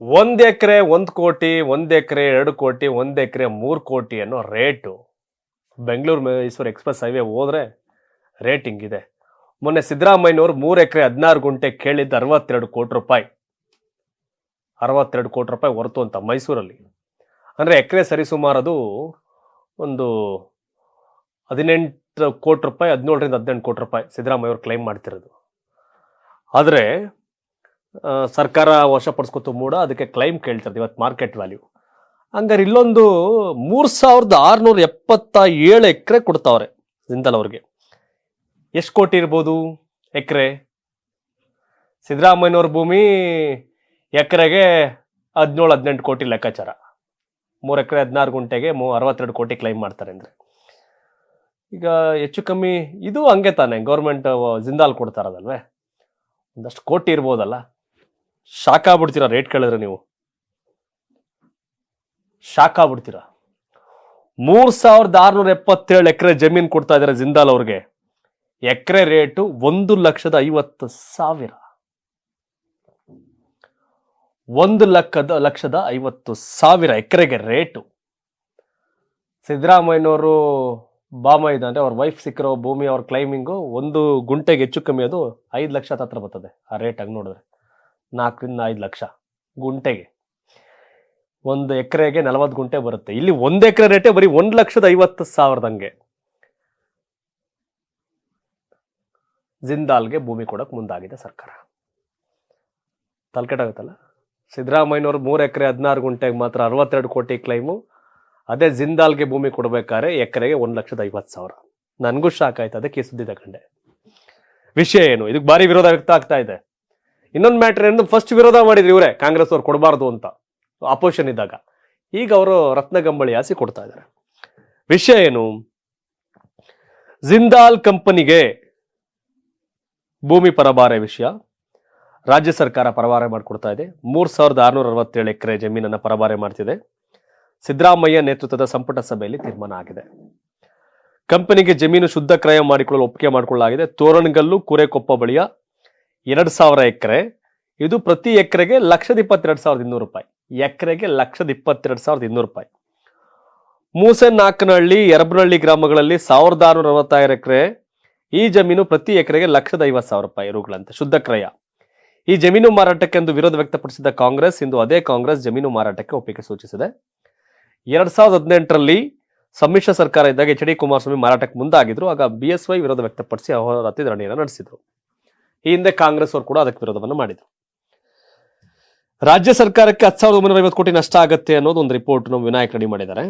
ಒಂದ್ ಎಕರೆ ಒಂದು ಕೋಟಿ, ಒಂದು ಎಕರೆ ಎರಡು ಕೋಟಿ, ಒಂದು ಎಕರೆ ಮೂರು ಕೋಟಿ ಅನ್ನೋ rate Bengaluru Mysuru express highway ಹೋದ್ರೆ ರೇಟಿಂಗ್ ಇದೆ ಮೊನ್ನೆ ಸಿದ್ದರಾಮಯ್ಯನವರು ಮೂರು ಎಕರೆ ಹದಿನಾರು ಗುಂಟೆ ಕೇಳಿದ್ದು ಅರವತ್ತೆರಡು ಕೋಟಿ ರೂಪಾಯಿ. ಅರವತ್ತೆರಡು ಕೋಟಿ ರೂಪಾಯಿ ಹೊರತು ಅಂತ ಮೈಸೂರಲ್ಲಿ. ಅಂದ್ರೆ ಎಕರೆ ಸರಿಸುಮಾರು ಅದು ಒಂದು ಹದಿನೆಂಟು ಕೋಟಿ ರೂಪಾಯಿ, ಹದಿನೇಳರಿಂದ ಹದಿನೆಂಟು ಕೋಟಿ ರೂಪಾಯಿ ಸಿದ್ದರಾಮಯ್ಯ ಅವರು ಕ್ಲೈಮ್ ಮಾಡ್ತಿರೋದು. ಆದರೆ ಸರ್ಕಾರ ವಶಪಡಿಸ್ಕೊತು ಮೂಡ, ಅದಕ್ಕೆ ಕ್ಲೈಮ್ ಕೇಳ್ತಿರೋದು ಇವತ್ತು ಮಾರ್ಕೆಟ್ ವ್ಯಾಲ್ಯೂ ಹಂಗಾರೆ ಇಲ್ಲೊಂದು ಮೂರು ಸಾವಿರದ ಆರುನೂರ ಎಪ್ಪತ್ತ ಏಳು ಎಕರೆ ಕೊಡ್ತಾವ್ರೆ ಜಿಂದಲ್ ಅವ್ರಿಗೆ. ಎಷ್ಟು ಕೋಟಿ ಇರ್ಬೋದು ಎಕರೆ? ಸಿದ್ದರಾಮಯ್ಯನವ್ರ ಭೂಮಿ ಎಕರೆಗೆ ಹದಿನೇಳು ಹದಿನೆಂಟು ಕೋಟಿ ಲೆಕ್ಕಾಚಾರ. ಮೂರು ಎಕರೆ ಹದಿನಾರು ಗುಂಟೆಗೆ ಮೂ ಅರವತ್ತೆರಡು ಕೋಟಿ ಕ್ಲೈಮ್ ಮಾಡ್ತಾರೆ ಅಂದ್ರೆ. ಈಗ ಹೆಚ್ಚು ಕಮ್ಮಿ ಇದು ಹಂಗೆ ತಾನೆ ಗೌರ್ಮೆಂಟ್ ಜಿಂದಾಲ್ ಕೊಡ್ತಾರದಲ್ವೇ? ಒಂದಷ್ಟು ಕೋಟಿ ಇರ್ಬೋದಲ್ಲ? ಶಾಕ್ ಆಗ್ಬಿಡ್ತೀರಾ ರೇಟ್ ಕೇಳಿದ್ರೆ ನೀವು? ಶಾಖ ಆಗ್ಬಿಡ್ತೀರಾ ಮೂರ್ ಸಾವಿರದ ಆರ್ನೂರ ಎಪ್ಪತ್ತೇಳು ಎಕರೆ ಜಮೀನ್ ಕೊಡ್ತಾ ಇದ್ದಾರೆ ಜಿಂದಾಲ್ ಅವ್ರಿಗೆ. ಎಕರೆ ರೇಟು ಒಂದು ಲಕ್ಷದ ಐವತ್ತು ಸಾವಿರ. ಒಂದು ಲಕ್ಷದ ಲಕ್ಷದ ಐವತ್ತು ಸಾವಿರ ಎಕರೆಗೆ ರೇಟು ಸಿದ್ದರಾಮಯ್ಯನವರು ಬಾಮ ಇದೆ ಅಂದ್ರೆ ಅವ್ರ ವೈಫ್ ಸಿಕ್ಕಿರೋ ಭೂಮಿ ಅವ್ರ ಕ್ಲೈಮಿಂಗು ಒಂದು ಗುಂಟೆಗೆ ಹೆಚ್ಚು ಕಮ್ಮಿ ಅದು ಐದು ಲಕ್ಷ ಹತ್ರ ಬರ್ತದೆ ಆ ರೇಟ್ ಹಂಗೆ ನೋಡಿದ್ರೆ. ನಾಲ್ಕರಿಂದ ಐದು ಲಕ್ಷ ಗುಂಟೆಗೆ. ಒಂದು ಎಕರೆಗೆ ನಲವತ್ತು ಗುಂಟೆ ಬರುತ್ತೆ. ಇಲ್ಲಿ ಒಂದು ಎಕರೆ ರೇಟೇ ಬರೀ ಒಂದು ಲಕ್ಷದ ಐವತ್ತು ಸಾವಿರದಂಗೆ. ಜಿಂದಾಲ್ಗೆ ಭೂಮಿ ಕೊಡಕ್ಕೆ ಮುಂದಾಗಿದೆ ಸರ್ಕಾರ. ತಲ್ಕೆಟಾಗುತ್ತಲ್ಲ ಸಿದ್ದರಾಮಯ್ಯನವರು ಮೂರು ಎಕರೆ ಹದಿನಾರು ಗುಂಟೆಗೆ ಮಾತ್ರ ಅರವತ್ತೆರಡು ಕೋಟಿ ಕ್ಲೈಮು. ಅದೇ ಜಿಂದಾಲ್ಗೆ ಭೂಮಿ ಕೊಡಬೇಕಾದ್ರೆ ಎಕರೆಗೆ ಒಂದು ಲಕ್ಷದ ಐವತ್ತು ಸಾವಿರ. ನನಗೂ ಶಾಕ್ ಆಯ್ತು. ಅದಕ್ಕೆ ಸುದ್ದಿ ತಗೊಂಡೆ. ವಿಷಯ ಏನು? ಇದಕ್ಕೆ ಭಾರಿ ವಿರೋಧ ವ್ಯಕ್ತ ಆಗ್ತಾ ಇದೆ. ಇನ್ನೊಂದು ಮ್ಯಾಟ್ರ್ ಏನು ಫಸ್ಟ್ ವಿರೋಧ ಮಾಡಿದ್ರು ಇವರೇ, ಕಾಂಗ್ರೆಸ್ ಅವ್ರು ಕೊಡಬಾರ್ದು ಅಂತ. ಅಪೋಷನ್ ಇದ್ದಾಗ. ಈಗ ಅವರು ರತ್ನಗಂಬಳಿ ಆಸಿ ಕೊಡ್ತಾ ಇದ್ದಾರೆ. ವಿಷಯ ಏನು? ಜಿಂದಾಲ್ ಕಂಪನಿಗೆ ಭೂಮಿ ಪರಭಾರೆ ವಿಷಯ. ರಾಜ್ಯ ಸರ್ಕಾರ ಪರಭಾರೆ ಮಾಡಿಕೊಡ್ತಾ ಇದೆ. ಮೂರ್ ಸಾವಿರದ ಆರ್ನೂರ ಅರವತ್ತೇಳು ಎಕರೆ ಜಮೀನನ್ನ ಪರಭಾರೆ ಮಾಡ್ತಿದೆ. ಸಿದ್ದರಾಮಯ್ಯ ನೇತೃತ್ವದ ಸಂಪುಟ ಸಭೆಯಲ್ಲಿ ತೀರ್ಮಾನ ಆಗಿದೆ. ಕಂಪನಿಗೆ ಜಮೀನು ಶುದ್ಧ ಕ್ರಯ ಮಾಡಿಕೊಳ್ಳಲು ಒಪ್ಪಿಗೆ ಮಾಡಿಕೊಳ್ಳಲಾಗಿದೆ. ತೋರಣಗಲ್ಲು, ಕುರೆಕೊಪ್ಪ ಬಳಿಯ ಎರಡ್ ಸಾವಿರ ಎಕರೆ. ಇದು ಪ್ರತಿ ಎಕರೆಗೆ ಲಕ್ಷದ ಇಪ್ಪತ್ತೆರಡು ಸಾವಿರದ ಇನ್ನೂರು ರೂಪಾಯಿ. ಎಕರೆಗೆ ಲಕ್ಷದ ಇಪ್ಪತ್ತೆರಡು ಸಾವಿರದ ಇನ್ನೂರು ರೂಪಾಯಿ. ಮೂಸೆ ನಾಲ್ಕನಹಳ್ಳಿ ಎರಬನಹಳ್ಳಿ ಗ್ರಾಮಗಳಲ್ಲಿ ಸಾವಿರದ ಆರುನೂರ ಅರವತ್ತಾರು ಎಕರೆ. ಈ ಜಮೀನು ಪ್ರತಿ ಎಕರೆಗೆ ಲಕ್ಷದ ಐವತ್ತು ಸಾವಿರ ರೂಪಾಯಿ ರೂಗಳಂತೆ, ಶುದ್ಧ ಕ್ರಯ. ಈ ಜಮೀನು ಮಾರಾಟಕ್ಕೆಂದು ವಿರೋಧ ವ್ಯಕ್ತಪಡಿಸಿದ ಕಾಂಗ್ರೆಸ್, ಇಂದು ಅದೇ ಕಾಂಗ್ರೆಸ್ ಜಮೀನು ಮಾರಾಟಕ್ಕೆ ಒಪ್ಪಿಗೆ ಸೂಚಿಸಿದೆ. ಎರಡ್ ಸಾವಿರದ ಹದಿನೆಂಟರಲ್ಲಿ ಸಮ್ಮಿಶ್ರ ಸರ್ಕಾರ ಇದ್ದಾಗ ಎಚ್ ಡಿ ಕುಮಾರಸ್ವಾಮಿ ಮಾರಾಟಕ್ಕೆ ಮುಂದಾಗಿದ್ರು. ಆಗ ಬಿಎಸ್ವೈ ವಿರೋಧ ವ್ಯಕ್ತಪಡಿಸಿ ಅಹೋರಾತ್ರಿ ಧರಣಿಯನ್ನು ನಡೆಸಿದ್ರು. ಈ ಹಿಂದೆ ಕಾಂಗ್ರೆಸ್ ಅವರು ಕೂಡ ಅದಕ್ಕೆ ವಿರೋಧವನ್ನು ಮಾಡಿದ್ರು. ರಾಜ್ಯ ಸರ್ಕಾರಕ್ಕೆ ಹತ್ತು ಸಾವಿರದ ಒಂಬೈನೂರ ಐವತ್ತು ಕೋಟಿ ನಷ್ಟ ಆಗುತ್ತೆ ಅನ್ನೋದು ಒಂದು ರಿಪೋರ್ಟ್ ನಮ್ಮ ವಿನಾಯಕ್ ರೆಡಿ ಮಾಡಿದ್ದಾರೆ.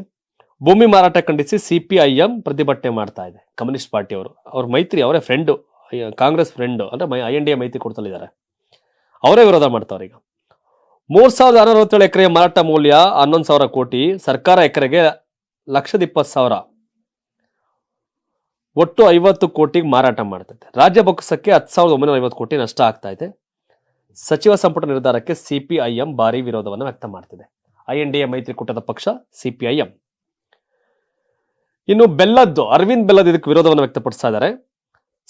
ಭೂಮಿ ಮಾರಾಟ ಖಂಡಿಸಿ ಸಿಪಿಐಎಂ ಪ್ರತಿಭಟನೆ ಮಾಡ್ತಾ ಇದೆ. ಕಮ್ಯುನಿಸ್ಟ್ ಪಾರ್ಟಿಯವರು ಅವ್ರ. ಮೈತ್ರಿ, ಅವರೇ ಫ್ರೆಂಡು ಕಾಂಗ್ರೆಸ್ ಫ್ರೆಂಡ್ ಅಂದ್ರೆ ಐ ಎನ್ ಡಿ ಎ ಮೈತ್ರಿ ಕೊಡ್ತಲಿದ್ದಾರೆ ಅವರೇ ವಿರೋಧ ಮಾಡ್ತಾವ್ರ ಈಗ. ಮೂರ್ ಸಾವಿರದ ಅರವತ್ತೇಳು ಎಕರೆ ಮಾರಾಟ ಮೌಲ್ಯ ಹನ್ನೊಂದು ಸಾವಿರ ಕೋಟಿ. ಸರ್ಕಾರ ಎಕರೆಗೆ ಲಕ್ಷದ ಇಪ್ಪತ್ತು ಸಾವಿರ. ಒಟ್ಟು ಐವತ್ತು ಕೋಟಿಗೆ ಮಾರಾಟ ಮಾಡ್ತೈತೆ. ರಾಜ್ಯ ಬೊಕ್ಕಸಕ್ಕೆ ಹತ್ತು ಸಾವಿರದ ಒಂಬೈನೂರ ಐವತ್ತು ಕೋಟಿ ನಷ್ಟ ಆಗ್ತಾ ಇದೆ ಸಚಿವ ಸಂಪುಟ ನಿರ್ಧಾರಕ್ಕೆ ಸಿಪಿಐಎಂ ಭಾರಿ ವಿರೋಧವನ್ನು ವ್ಯಕ್ತ ಮಾಡ್ತಿದೆ. ಐ ಎನ್ ಡಿ ಎ ಮೈತ್ರಿಕೂಟದ ಪಕ್ಷ, ಸಿಪಿಐಎಂ. ಇನ್ನು ಬೆಲ್ಲದ್ದು, ಅರವಿಂದ್ ಬೆಲ್ಲದ್ ಇದಕ್ಕೆ ವಿರೋಧವನ್ನು ವ್ಯಕ್ತಪಡಿಸ್ತಾ ಇದ್ದಾರೆ.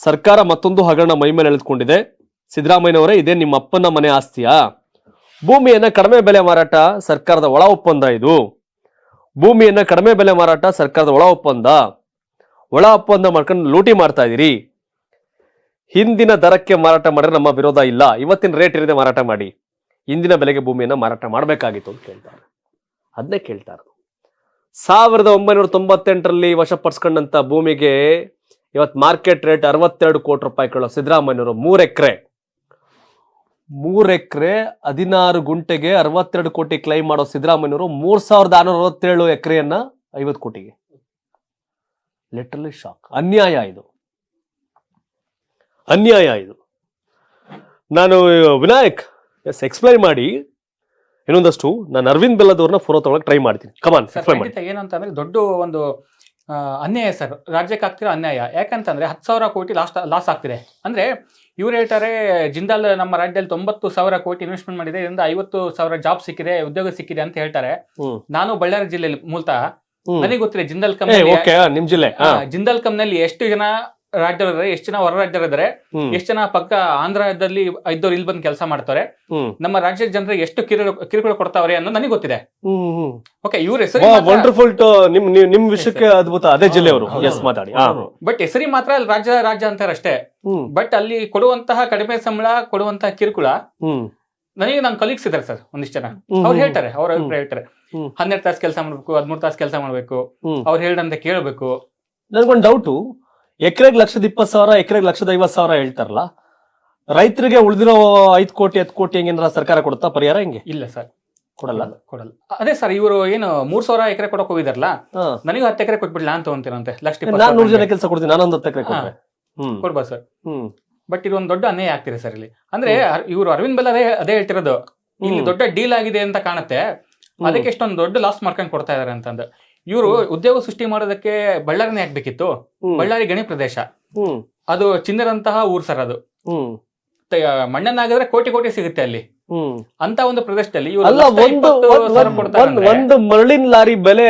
ಸರ್ಕಾರ ಮತ್ತೊಂದು ಹಗರಣ ಮೈಮೇಲೆ ಎಳೆದುಕೊಂಡಿದೆ. ಸಿದ್ದರಾಮಯ್ಯನವರೇ, ಇದೇ ನಿಮ್ಮ ಅಪ್ಪನ ಮನೆ ಆಸ್ತಿಯಾ? ಭೂಮಿಯನ್ನು ಕಡಿಮೆ ಬೆಲೆ ಮಾರಾಟ ಸರ್ಕಾರದ ಒಳ ಒಪ್ಪಂದ ಇದು. ಭೂಮಿಯನ್ನು ಕಡಿಮೆ ಬೆಲೆ ಮಾರಾಟ ಸರ್ಕಾರದ ಒಳ ಒಪ್ಪಂದ. ಒಳ ಒಪ್ಪಂದ ಮಾಡ್ಕೊಂಡು ಲೂಟಿ ಮಾಡ್ತಾ ಇದ್ದೀರಿ ಹಿಂದಿನ ದರಕ್ಕೆ ಮಾರಾಟ ಮಾಡಿದ್ರೆ ನಮ್ಮ ವಿರೋಧ ಇಲ್ಲ. ಇವತ್ತಿನ ರೇಟ್ ಇರದೆ ಮಾರಾಟ ಮಾಡಿ. ಇಂದಿನ ಬೆಲೆಗೆ ಭೂಮಿಯನ್ನು ಮಾರಾಟ ಮಾಡಬೇಕಾಗಿತ್ತು ಅಂತ ಕೇಳ್ತಾರೆ ಅದನ್ನೇ ಕೇಳ್ತಾರೆ ಸಾವಿರದ ಒಂಬೈನೂರ ತೊಂಬತ್ತೆಂಟರಲ್ಲಿ ವಶಪಡಿಸ್ಕೊಂಡಂತ ಭೂಮಿಗೆ ಇವತ್ತು ಮಾರ್ಕೆಟ್ ರೇಟ್ ಅರವತ್ತೆರಡು ಕೋಟಿ ರೂಪಾಯಿ ಕೇಳೋ ಸಿದ್ದರಾಮಯ್ಯವರು ಮೂರು ಎಕರೆ. ಮೂರು ಎಕರೆ ಹದಿನಾರು ಗುಂಟೆಗೆ ಅರವತ್ತೆರಡು ಕೋಟಿ ಕ್ಲೈಮ್ ಮಾಡೋ ಸಿದ್ದರಾಮಯ್ಯವರು ಮೂರು ಸಾವಿರದ ಆರುನೂರ ಅರವತ್ತೇಳು ಎಕರೆಯನ್ನು ಐವತ್ತು ಕೋಟಿಗೆ. ಲಿಟರಲಿ ಶಾಕ್ ಅನ್ಯಾಯ ಇದು. ಅನ್ಯಾಯ ಇದು. ನಾನು ವಿನಾಯಕ್ ಎಸ್ ಎಕ್ಸ್ಪ್ಲೈನ್ ಮಾಡಿ. ಇನ್ನೊಂದಷ್ಟು ನಾನು ಅರವಿಂದ್ ಬೆಲ್ಲದವ್ರನ್ನ ಫೋನ್ ತೊಗೊಳಕ್ ಟ್ರೈ ಮಾಡ್ತೀನಿ. ಕಮಾನ್ ಎಕ್ಸ್ಪ್ಲೈನ್ ಮಾಡಿ ಖಂಡಿತ ಏನು ದೊಡ್ಡ ಒಂದು ಅನ್ಯಾಯ ಸರ್ ರಾಜ್ಯಕ್ಕೆ ಆಗ್ತಿರೋ ಅನ್ಯಾಯ. ಯಾಕಂತಂದ್ರೆ ಹತ್ತು ಸಾವಿರ ಕೋಟಿ ಲಾಸ್ಟ್ ಲಾಸ್ ಆಗ್ತಿದೆ. ಅಂದ್ರೆ ಇವ್ರು ಹೇಳ್ತಾರೆ ಜಿಂದಾಲ್ ನಮ್ಮ ರಾಜ್ಯದಲ್ಲಿ ತೊಂಬತ್ತು ಸಾವಿರ ಕೋಟಿ ಇನ್ವೆಸ್ಟ್ಮೆಂಟ್ ಮಾಡಿದೆ ಇದರಿಂದ ಐವತ್ತು ಸಾವಿರ ಜಾಬ್ ಸಿಕ್ಕಿದೆ ಉದ್ಯೋಗ ಸಿಕ್ಕಿದೆ ಅಂತ ಹೇಳ್ತಾರೆ. ನಾನು ಬಳ್ಳಾರಿ ಜಿಲ್ಲೆಯಲ್ಲಿ ಮೂಲತಃ. ನನಗೆ ಗೊತ್ತಿಲ್ಲ ಜಿಂದಲ್ ಕಮ್ ಓಕೆ ನಿಮ್ ಜಿಲ್ಲೆ ಜಿಂದಲ್ ಕಮ್ನಲ್ಲಿ ಎಷ್ಟು ಜನ ರಾಜ್ಯದಲ್ಲಿದ್ದಾರೆ ಎಷ್ಟು ಜನ ಹೊರ ರಾಜ್ಯರಿದ್ದಾರೆ ಎಷ್ಟು ಜನ ಪಕ್ಕ ಆಂಧ್ರದಲ್ಲಿ ಇದ್ದವ್ರು ಇಲ್ಲಿ ಬಂದು ಕೆಲಸ ಮಾಡ್ತಾರೆ ನಮ್ಮ ರಾಜ್ಯದ ಜನರಿಗೆ ಎಷ್ಟು ಕಿರುಳು ಕಿರುಕುಳ ಕೊಡ್ತಾವ್ರೆ ಅನ್ನೋ ನನಗೆ ಗೊತ್ತಿದೆ. ಓಕೆ ಇವ್ರ ಹೆಸರು ವಂಡರ್ಫುಲ್ ನಿಮ್ ನಿಮ್- ನಿಮ್ ವಿಷಯಕ್ಕೆ ಅದ್ಭುತ ಅದೇ ಜಿಲ್ಲೆಯವರು. ಎಸ್ ಮಾತಾಡಿ. ಬಟ್ ಹೆಸರಿ ಮಾತ್ರ ಅಲ್ಲಿ ರಾಜ್ಯ ರಾಜ್ಯ ಅಂತಾರೆ ಅಷ್ಟೇ. ಬಟ್ ಅಲ್ಲಿ ಕೊಡುವಂತಹ ಕಡಿಮೆ ಸಂಬಳ ಕೊಡುವಂತಹ ಕಿರುಕುಳ ನನಗೆ ನನ್ನ ಕಲೀಗ್ಸ್ ಇದಾರೆ ಸರ್ ಒಂದಿಷ್ಟು ಜನ. ಅವ್ರು ಹೇಳ್ತಾರೆ ಅವ್ರ ಅಭಿಪ್ರಾಯ ಹೇಳ್ತಾರೆ. ಹನ್ನೆರಡು ತಾಸು ಕೆಲಸ ಮಾಡ್ಬೇಕು ಹದಿಮೂರು ತಾಸು ಕೆಲಸ ಮಾಡ್ಬೇಕು ಅವ್ರು ಹೇಳ್ದಂತ ಕೇಳಬೇಕು. ನನ್ಗೊಂದು ಡೌಟು ಎಕರೆಗೆ ಲಕ್ಷದ ಇಪ್ಪತ್ತು ಸಾವಿರ ಎಕರೆಗೆ ಲಕ್ಷದ ಐವತ್ತು ಸಾವಿರ ಹೇಳ್ತಾರಲ್ಲ ರೈತರಿಗೆ ಉಳಿದಿರೋ ಐದು ಕೋಟಿ ಹತ್ತು ಕೋಟಿ ಹೆಂಗೇನಾರ ಸರ್ಕಾರ ಕೊಡುತ್ತಾ? ಪರಿಹಾರ ಹೆಂಗೆ? ಇಲ್ಲ ಸರ್ ಕೊಡಲ್ಲ? ಕೊಡಲ್ಲ. ಅದೇ ಸರ್ ಇವರು ಏನು ಮೂರ್ ಸಾವಿರ ಎಕರೆ ಕೊಡಕ್ ಹೋಗಿದಾರಲ್ಲ. ನನಗೆ ಹತ್ತು ಎಕರೆ ಕೊಟ್ಬಿಡ್ಲಾ ಅಂತ ಅಂತೀರಂತೆ ಲಕ್ಷ ನಾನು ನೂರು ಜನ ಕೆಲಸ ಕೊಡ್ತೀನಿ ನಾನೊಂದು ಹತ್ತು ಎಕರೆ ಕೊಡ್ಬೋದು ಸರ್ ಹ್ಮ್. ಬಟ್ ಇದೊಂದು ಒಂದು ದೊಡ್ಡ ಅನ್ಯಾಯ ಆಗ್ತಿದೆ ಸರ್ ಇಲ್ಲಿ. ಅಂದ್ರೆ ಇವರು ಅರವಿಂದ್ ಬೆಲ್ಲ ಅದೇ ಅದೇ ಹೇಳ್ತಿರೋದು. ಇಲ್ಲಿ ದೊಡ್ಡ ಡೀಲ್ ಆಗಿದೆ ಅಂತ ಕಾಣುತ್ತೆ. ಅದಕ್ಕೆ ಎಷ್ಟೊಂದು ದೊಡ್ಡ ಲಾಸ್ ಮಾಡ್ಕೊಂಡು ಕೊಡ್ತಾ ಇದಾರೆ ಅಂತಂದು. ಇವರು ಉದ್ಯೋಗ ಸೃಷ್ಟಿ ಮಾಡೋದಕ್ಕೆ ಬಳ್ಳಾರಿನೇ ಆಗ್ಬೇಕಿತ್ತು. ಬಳ್ಳಾರಿ ಗಣಿ ಪ್ರದೇಶ. ಅದು ಚಿನ್ನರಂತಹ ಊರ್ ಸರ್ ಅದು. ಮಣ್ಣನ್ನಾಗಿದ್ರೆ ಕೋಟಿ ಕೋಟಿ ಸಿಗುತ್ತೆ ಅಲ್ಲಿ. ಅಂತ ಒಂದು ಪ್ರದೇಶದಲ್ಲಿ ಇವ್ರು ಅಲ್ಲ ಒಂದು ಒಂದ್- ಮರಳಿನ ಲಾರಿ ಬೆಲೆ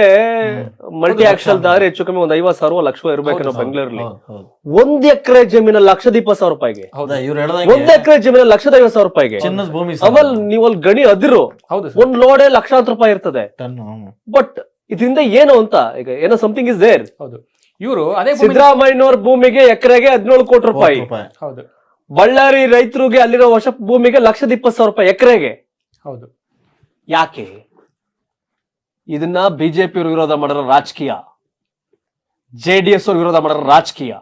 ಮಲ್ಟಿ ಆಕ್ಷಲ್ ದಾರಿ ಹೆಚ್ಚು ಕಮ್ಮಿ ಒಂದ್ ಐವತ್ ಸಾವಿರ ಲಕ್ಷ ಇರ್ಬೇಕು ನಾವು ಬೆಂಗಳೂರಲ್ಲಿ. ಒಂದ್ ಎಕರೆ ಜಮೀನ ಲಕ್ಷದ ಇಪ್ಪತ್ತು ಸಾವಿರ ರೂಪಾಯಿಗೆ. ಒಂದ್ ಎಕರೆ ಜಮೀನ ಲಕ್ಷದ ಐವತ್ ಸಾವಿರ ರೂಪಾಯಿಗೆ. ಚಿನ್ನದ ಭೂಮಿ ಸರ್. ಆಮೇಲೆ ನೀವು ಅಲ್ಲಿ ಗಣಿ ಅದಿರು. ಹೌದು ಸರ್. ಒಂದ್ ಲೋಡೆ ಲಕ್ಷಾಂತರ ರೂಪಾಯಿ ಇರ್ತದೆ. ಬಟ್ ಇದರಿಂದ ಏನು ಅಂತ ಈಗ ಏನೋ ಸಮಥಿಂಗ್ ಇಸ್ ದೇರ್ ಹೌದು. ಇವರು ಅದೇ ಸಿದ್ದರಾಮಯ್ಯನವ್ರ ಭೂಮಿಗೆ ಎಕರೆಗೆ ಹದಿನೇಳು ಕೋಟಿ ರೂಪಾಯಿ. ಕೋಟಿ ರೂಪಾಯಿ. ಹೌದು. ಬಳ್ಳಾರಿ ರೈತರಿಗೆ ಅಲ್ಲಿರೋ ವಶ ಭೂಮಿಗೆ ಲಕ್ಷದ ಇಪ್ಪತ್ತು ಸಾವಿರ ರೂಪಾಯಿ ಎಕರೆಗೆ. ಹೌದು. ಯಾಕೆ? ಇದನ್ನ ಬಿಜೆಪಿ ವಿರೋಧ ಮಾಡಿರೋ ರಾಜಕೀಯ. ಜೆ ಡಿ ಎಸ್ ಅವ್ರು ವಿರೋಧ ಮಾಡಿರೋ ರಾಜಕೀಯ.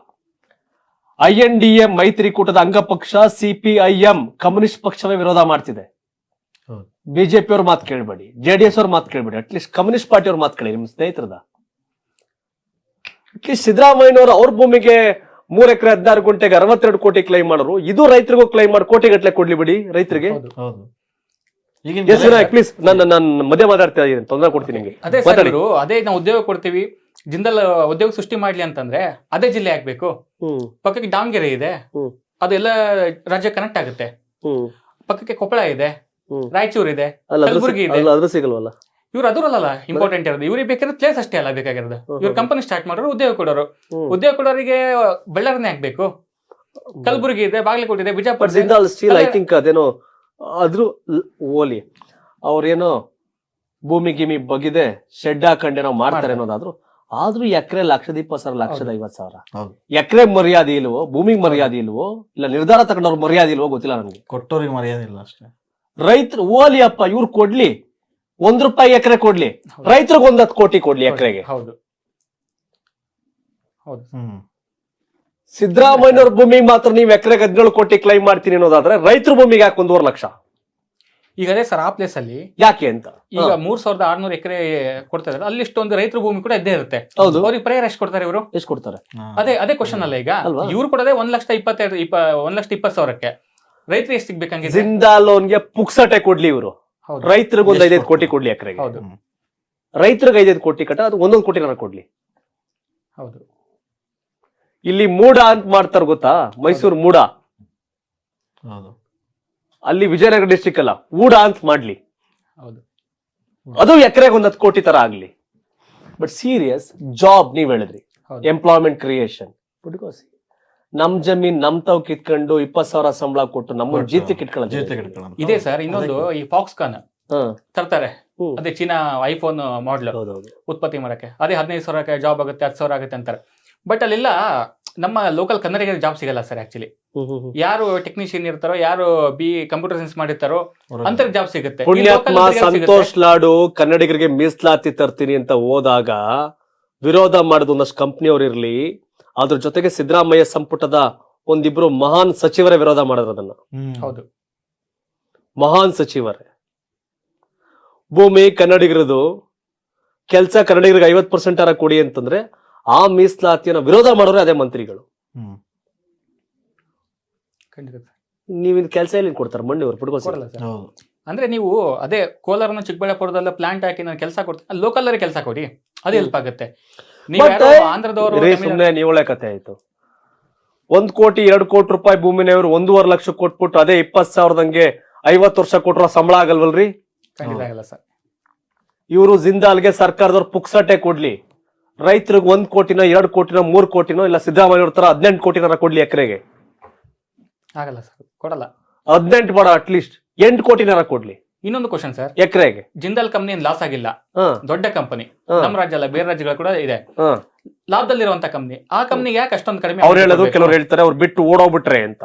ಐ ಎನ್ ಡಿ ಎಂ ಮೈತ್ರಿಕೂಟದ ಅಂಗಪಕ್ಷ ಸಿಪಿಐಎಂ ಕಮ್ಯುನಿಸ್ಟ್ ಪಕ್ಷವೇ ವಿರೋಧ ಮಾಡ್ತಿದೆ. ಬಿಜೆಪಿ ಅವ್ರ ಮಾತು ಕೇಳಬೇಡಿ ಜೆ ಡಿ ಎಸ್ ಅವ್ರ ಮಾತು ಕೇಳಬೇಡಿ ಅಟ್ಲೀಸ್ಟ್ ಕಮ್ಯುನಿಸ್ಟ್ ಪಾರ್ಟಿ ಅವ್ರ ಮಾತು ಕೇಳಿ ನಿಮ್ಮ ಸ್ನೇಹಿತರದ. ಅಟ್ಲೀಸ್ಟ್ ಸಿದ್ದರಾಮಯ್ಯನವರು ಅವ್ರ ಭೂಮಿಗೆ ಮೂರ್ ಎಕರೆ ಹದಿನಾರು ಗುಂಟೆಗೆ ಅರವತ್ತೆರಡು ಕೋಟಿ ಕ್ಲೈಮ್ ಮಾಡೋರು. ಇದು ರೈತರಿಗೂ ಕ್ಲೈಮ್ ಮಾಡಿ ಕೋಟಿ ಗಟ್ಟಲೆ ಕೊಡ್ಲಿ ಬಿಡಿ ರೈತರಿಗೆ. ಹೌದು ಹೌದು. ಈಗಿನ ಎಸ್ ಬೆಲೆ- ವಿನಾಯಕ್ ಪ್ಲೀಸ್ ನಾನು ನಾನು ಮಧ್ಯ ಮಾತಾಡ್ತಾ ಇದ್ದೀನಿ ತೊಂದರೆ ಕೊಡ್ತೀನಿ ನಿಮಗೆ. ಅದೇ ಸರ್ ಮಾತಾಡಿ. ಇವ್ರು ಅದೇ ನಾವು ಉದ್ಯೋಗ ಕೊಡ್ತೀವಿ ಜಿಂದಲ್ ಉದ್ಯೋಗ ಸೃಷ್ಟಿ ಮಾಡ್ಲಿ ಅಂತಂದ್ರೆ ಅದೇ ಜಿಲ್ಲೆ ಆಗ್ಬೇಕು. ಹ್ಮ್. ಪಕ್ಕಕ್ಕೆ ದಾವಣಗೆರೆ ಇದೆ. ಹ್ಮ್. ಅದೆಲ್ಲ ರಾಜ್ಯ ಕನೆಕ್ಟ್ ಆಗುತ್ತೆ. ಹ್ಮ್. ಪಕ್ಕಕ್ಕೆ ಕೊಪ್ಪಳ ಇದೆ. ಹ್ಮ್. ರಾಯಚೂರು ಇದೆ. ಅಲ್ಲ ಅದ್ರ ಕಲಬುರ್ಗಿ ಇದೆ. ಅಲ್ಲ ಅದ್ರ ಸಿಗಲ್ವಲ್ಲ? ಇವ್ರು ಅದರಲ್ಲ ಇಂಪಾರ್ಟೆಂಟ್ ಇರೋದು. ಇವ್ರಿಗೆ ಬೇಕಾದ್ರೆ ಪ್ಲೇಸ್ ಅಷ್ಟೇ ಅಲ್ಲ ಬೇಕಾಗಿರೋದು. ಇವ್ರ ಕಂಪನಿ ಸ್ಟಾರ್ಟ್ ಮಾಡೋರು ಉದ್ಯೋಗ ಕೊಡೋರು. ಉದ್ಯೋಗ ಕೊಡೋರಿಗೆ ಬಳ್ಳಾರಿನೇ ಆಗ್ಬೇಕು. ಕಲಬುರಗಿ ಇದೆ ಬಾಗಲಕೋಟೆ ಇದೆ Bijapur. Jindal steel I think ಅದೇನೋ ಅದ್ರ ಓಲಿ. ಅವ್ರೇನೋ ಭೂಮಿ ಗಿಮಿ ಬಗಿದೆ ಶೆಡ್ ಹಾಕೊಂಡೆ ನಾವು ಮಾಡ್ತಾರೆ. ಅನ್ನೋದಾದ್ರು. ಆದ್ರೂ ಎಕರೆ ಲಕ್ಷದ ಇಪ್ಪತ್ತು ಸಾವಿರ ಲಕ್ಷದ ಐವತ್ ಸಾವಿರ. ಎಕರೆ ಮರ್ಯಾದೆ ಇಲ್ವೋ ಭೂಮಿಗೆ ಮರ್ಯಾದೆ ಇಲ್ವೋ ಇಲ್ಲ ನಿರ್ಧಾರ ತಗೊಂಡವ್ರ ಮರ್ಯಾದೆ ಇಲ್ವೋ ಗೊತ್ತಿಲ್ಲ ನನಗೆ. ಕೊಟ್ಟೋರಿಗೆ ಮರ್ಯಾದೆ ಇಲ್ಲ ಅಷ್ಟೇ. ರೈತರು ಓಲಿ ಅಪ್ಪ ಇವ್ರು ಕೊಡ್ಲಿ. ಒಂದ್ ರೂಪಾಯಿ ಎಕರೆ ಕೊಡ್ಲಿ. ರೈತರಿಗೆ ಒಂದ್ ಹತ್ತು ಕೋಟಿ ಕೊಡ್ಲಿ ಎಕರೆಗೆ. ಹೌದು. ಹೌದು. ಹ್ಮ್. ಸಿದ್ದರಾಮಯ್ಯವ್ರ ಭೂಮಿಗೆ ಮಾತ್ರ ನೀವು ಎಕರೆಗೆ ಹದಿನೇಳು ಕೋಟಿ ಕ್ಲೈಮ್ ಮಾಡ್ತೀನಿ ಅನ್ನೋದಾದ್ರೆ ರೈತರ ಭೂಮಿಗೆ ಯಾಕೆ ಒಂದೂವರೆ ಲಕ್ಷ? ಈಗ ಅದೇ ಸರ್ ಆ ಪ್ಲೇಸ್ ಅಲ್ಲಿ ಯಾಕೆ ಅಂತ? ಈಗ. ಮೂರ್ ಸಾವಿರದ ಆರ್ನೂರು ಎಕರೆ ಕೊಡ್ತಾರೆ. ಅಲ್ಲಿ ಇಷ್ಟೊಂದು ರೈತರ ಭೂಮಿ ಕೂಡ ಇದ್ದೇ ಇರುತ್ತೆ. ಹೌದು. ಅವ್ರಿಗೆ ಪರಿಹಾರ ಎಷ್ಟು ಕೊಡ್ತಾರೆ ಇವರು? ಎಷ್ಟು ಕೊಡ್ತಾರೆ? ಅದೇ ಅದೇ ಕ್ವಶನ್ ಅಲ್ಲ ಈಗ. ಅಲ್ವಾ? ಇವ್ರು ಕೊಡೋದೇ ಒಂದ್ ಲಕ್ಷ ಇಪ್ಪತ್ತೆರಡು ಇಪ್ಪ ಒಂದ್ ಲಕ್ಷ ಇಪ್ಪತ್ತು ಸಾವಿರಕ್ಕೆ. ರೈತರು ಎಷ್ಟು ಸಿಗ್ಬೇಕಂಗೆ ಜಿಂದಾಲ್ ಲೋನ್ಗೆ ಪುಕ್ಸಟೆ ಕೊಡ್ಲಿ ಇವರು. ರೈತರಿಗೆ ಒಂದ್ ಐದೈದು ಕೋಟಿ ಕೊಡ್ಲಿ ಎಕರೆಗೆ ಹೌದು. ರೈತರಿಗೆ ಐದೈದು ಕೋಟಿ ಕಟ್ಟ ಅದು ಒಂದೊಂದು ಕೋಟಿ ನನಗೆ ಕೊಡ್ಲಿ. ಹೌದು. ಇಲ್ಲಿ ಮೂಡ ಅಂತ ಮಾಡ್ತಾರ ಗೊತ್ತಾ? ಮೈಸೂರು ಮೂಡ. ಹೌದು. ಅಲ್ಲಿ ವಿಜಯನಗರ ಡಿಸ್ಟಿಕ್ ಅಲ್ಲ ಊಡ ಅಂತ ಮಾಡ್ಲಿ. ಹೌದು. ಅದು ಎಕರೆಗೆ ಒಂದ್ ಹತ್ತು ಕೋಟಿ ತರ ಆಗ್ಲಿ. ಬಟ್ ಸೀರಿಯಸ್ ಜಾಬ್ ನೀವ್ ಹೇಳಿದ್ರಿ. ಎಂಪ್ಲಾಯ್ಮೆಂಟ್ ಕ್ರಿಯೇಷನ್ ನಮ್ ಜಮೀನ್ ನಮ್ ತಾವ್ ಕಿತ್ಕೊಂಡು ಇಪ್ಪತ್ ಸಾವಿರ ಸಂಬಳ ಕೊಟ್ಟು ನಮ್ಮ ಜೀತಿ ಕಿಟ್ಕೊಳ್ಳೋದು. ಇದೆ ಸರ್ ಇನ್ನೊಂದು ಈ ಫಾಕ್ಸ್ಕಾನ್. ತರ್ತಾರೆ. ಅದೇ ಚೀನಾ ಐಫೋನ್ ಮಾಡ್ಲ್ ಉತ್ಪತ್ತಿ ಮಾಡಕ್ಕೆ. ಅದೇ ಹದಿನೈದು ಸಾವಿರಕ್ಕೆ ಜಾಬ್ ಆಗುತ್ತೆ ಹತ್ತು ಸಾವಿರ ಆಗುತ್ತೆ ಅಂತಾರೆ. ಬಟ್ ಅಲ್ಲೆಲ್ಲ ನಮ್ಮ ಲೋಕಲ್ ಕನ್ನಡಿಗರಿಗೆ ಜಾಬ್ ಸಿಗಲ್ಲ ಸರ್ ಆಕ್ಚುಲಿ. ಯಾರು ಟೆಕ್ನಿಷಿಯನ್ ಇರ್ತಾರೋ ಯಾರು ಬಿ ಕಂಪ್ಯೂಟರ್ ಸೈನ್ಸ್ ಮಾಡಿರ್ತಾರೋ ಅಂತರ್ ಅಂತ ಜಾಬ್ ಸಿಗುತ್ತೆ. ಈ ಪುಣ್ಯಾತ್ಮ ಸಿಗುತ್ತೆ. ಸಂತೋಷ್ ಲಾಡು ಕನ್ನಡಿಗರಿಗೆ ಮೀಸಲಾತಿ ತರ್ತೀನಿ ಅಂತ ಹೋದಾಗ ವಿರೋಧ ಮಾಡಿದ ಒಂದಷ್ಟು ಕಂಪ್ನಿಯವ್ರು ಇರ್ಲಿ ಅದ್ರ ಜೊತೆಗೆ ಸಿದ್ದರಾಮಯ್ಯ ಸಂಪುಟದ ಒಂದಿಬ್ರು ಮಹಾನ್ ಸಚಿವರೇ ವಿರೋಧ ಮಾಡಿದ್ರು ಅದನ್ನ ಹೌದು. ಮಹಾನ್ ಸಚಿವರೇ. ಭೂಮಿ ಕನ್ನಡಿಗರದು ಕೆಲಸ ಕನ್ನಡಿಗರಿಗೆ ಐವತ್ ಪರ್ಸೆಂಟ್ ಅರ ಕೊಡಿ ಅಂತಂದ್ರೆ ಆ ಮೀಸಲಾತಿಯನ್ನ ವಿರೋಧ ಮಾಡೋರೆ ಅದೇ ಮಂತ್ರಿಗಳು. ನೀವ್ ಇನ್ ಕೆಲಸ ಎಲ್ಲಿ ಕೊಡ್ತಾರೆ? ಮಣ್ಣಿ ಅವ್ರು ಪುಟ್ಕೋಸಿ ಕೊಡಲ್ಲ ಸರ್. ಹೌದು. ಅಂದ್ರೆ ನೀವು ಅದೇ ಕೋಲಾರನ ಚಿಕ್ಕಬಳ್ಳಾಪುರದಲ್ಲ ಪ್ಲಾಂಟ್ ಹಾಕಿ ನಾನು ಕೆಲಸ ಕೊಡ್ತೀನಿ. ಲೋಕಲ್ ಕೆಲಸ ಕೊಡಿ. ಅದು ಹೆಲ್ಪ್ ಆಗುತ್ತೆ. ಸುಮ್ನೆ ನೀವಳೆ ಕತೆ ಆಯ್ತು. ಒಂದ್ ಕೋಟಿ ಎರಡ್ ಕೋಟಿ ರೂಪಾಯಿ ಭೂಮಿನವರು ಒಂದೂವರೆ ಲಕ್ಷ ಕೊಟ್ಬಿಟ್ಟು ಅದೇ ಇಪ್ಪತ್ ಸಾವಿರದಂಗೆ ಐವತ್ತು ವರ್ಷ ಕೊಟ್ರ ಸಂಬಳ ಆಗಲ್ವಲ್ರಿ? ಖಂಡಿತ ಆಗಲ್ಲ ಸರ್. ಇವರು ಜಿಂದಾಲ್ಗೆ ಸರ್ಕಾರದವ್ರು ಪುಕ್ಸಟೆ ಕೊಡ್ಲಿ. ರೈತರಿಗೆ ಒಂದ್ ಕೋಟಿನ ಎರಡ್ ಕೋಟಿನ ಮೂರ್ ಕೋಟಿನೋ ಇಲ್ಲ ಸಿದ್ದರಾಮಯ್ಯ ತರ ಹದಿನೆಂಟು ಕೋಟಿನ ಕೊಡ್ಲಿ ಎಕರೆಗೆ. ಆಗಲ್ಲ ಸರ್ ಕೊಡಲ್ಲ. ಹದಿನೆಂಟು ಬೇಡ ಅಟ್ಲೀಸ್ಟ್ ಎಂಟು ಕೋಟಿನಾರ ಕೊಡ್ಲಿ. ಇನ್ನೊಂದು ಕ್ವಶನ್ ಸರ್ ಎಕರೆಗೆ. ಜಿಂದಾಲ್ ಕಂಪನಿ ಲಾಸ್ ಆಗಿಲ್ಲ. ದೊಡ್ಡ ಕಂಪನಿ. ನಮ್ಮ ರಾಜ್ಯ ಅಲ್ಲ ಬೇರೆ ರಾಜ್ಯಗಳು ಕೂಡ ಇದೆ. ಲಾಭದಲ್ಲಿರುವಂತ ಕಂಪನಿ ಆ ಕಂಪನಿಗೆ ಯಾಕೆ ಅಷ್ಟೊಂದು ಕಡಿಮೆ ಅವ್ರು ಹೇಳೋದು ಕೆಲವರು ಹೇಳ್ತಾರೆ ಅವ್ರು ಬಿಟ್ಟು ಓಡೋಗ್ಬಿಟ್ರೆ ಅಂತ.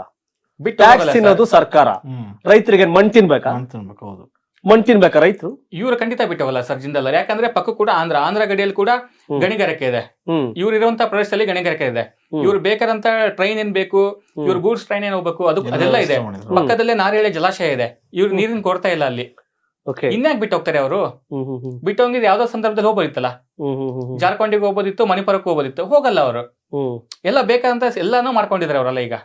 ಬಿಟ್ಟು ಟ್ಯಾಕ್ಸ್ ತಿನ್ನೋದು ಸರ್ಕಾರ. ರೈತರಿಗೆ ಮಣ್ ತಿನ್ಬೇಕಾ? ಹೌದು. ಮಣ್ ತಿನ್ಬೇಕಾ ರೈತರು? ಇವ್ರು ಖಂಡಿತ ಬಿಟ್ಟವಲ್ಲ ಸರ್ ಜಿಂದಾಲ್ ಯಾಕಂದ್ರೆ ಪಕ್ಕ ಕೂಡ ಆಂಧ್ರ ಆಂಧ್ರ ಗಡಿಯಲ್ಲಿ ಕೂಡ ಗಣಿಗಾರಿಕೆ ಇದೆ. ಇವ್ರು ಇರುವಂತ ಪ್ರದೇಶದಲ್ಲಿ ಗಣಿಗಾರಿಕೆ ಇದೆ. ಇವ್ರು ಬೇಕಾದಂತ ಟ್ರೈನ್ ಏನ್ ಬೇಕು. ಇವ್ರ ಗೂಡ್ಸ್ ಟ್ರೈನ್ ಏನ್ ಹೋಗ್ಬೇಕು ಅದು ಅದೆಲ್ಲ ಇದೆ. ಪಕ್ಕದಲ್ಲೇ ನಾರೇಳೆ ಜಲಾಶಯ ಇದೆ. ಇವ್ರು ನೀರಿನ ಕೊರತೆ ಇಲ್ಲ ಅಲ್ಲಿ. ಓಕೆ ಇನ್ಯಾಕ್ ಬಿಟ್ಟು ಹೋಗ್ತಾರೆ ಅವರು? ಬಿಟ್ಟು ಹೋಗಿದ್ ಯಾವ್ದೋ ಸಂದರ್ಭದಲ್ಲಿ ಹೋಗ್ಬೋದಿತ್ತಲ್ಲ? ಜಾರ್ಖಂಡಿಗೆ ಹೋಗ್ಬೋದಿತ್ತು ಮಣಿಪುರಕ್ಕೆ ಹೋಗ್ಬೋದಿತ್ತು ಹೋಗಲ್ಲ ಅವರು. ಎಲ್ಲ ಬೇಕಾದಂತ ಎಲ್ಲಾನು ಮಾಡ್ಕೊಂಡಿದ್ದಾರೆ ಅವರಲ್ಲ ಈಗ.